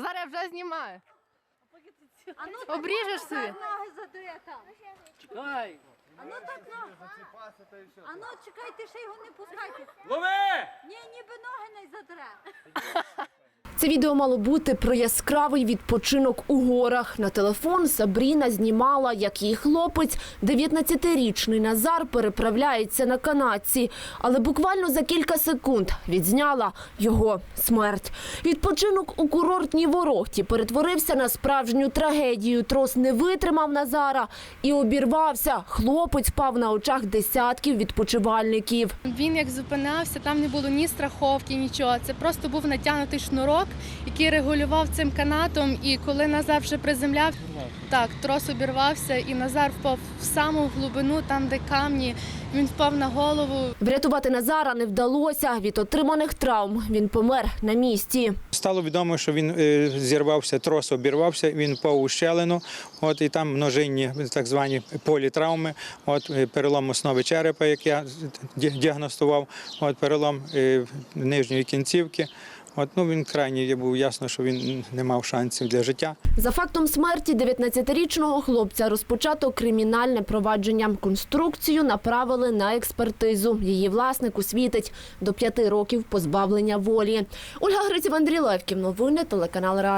Зараз я вже знімаю. А ну так Обріжеш собі. ноги задує там. Чекай! А ну так ноги. А ну чекайте, ще його не пускайте. Лови! Ні, ніби ноги не задре. Це відео мало бути про яскравий відпочинок у горах. На телефон Сабріна знімала, як її хлопець, 19-річний Назар, переправляється на канатці. Але буквально за кілька секунд відзняла його смерть. Відпочинок у курортній ворогті перетворився на справжню трагедію. Трос не витримав Назара і обірвався. Хлопець пав на очах десятків відпочивальників. Він як зупинявся, там не було ні страховки, нічого. Це просто був натягнутий шнурок, який регулював цим канатом. І коли Назар вже приземляв, так, трос обірвався, і Назар впав в саму глибину, там, де камні. Він впав на голову. Врятувати Назара не вдалося. Від отриманих травм він помер на місці. Стало відомо, що він е, зірвався, трос обірвався, він впав у щелину, от, і там множинні так звані політравми, от, е, перелом основи черепа, як я діагностував, от, перелом е, нижньої кінцівки. От, ну, він крайній був ясно, що він не мав шансів для життя. За фактом смерті 19-річного хлопця розпочато кримінальне провадження. Конструкцію направили на експертизу. Її власнику світить до п'яти років позбавлення волі. Ольга Гриців, Андрій Левків. Новини телеканал Ра.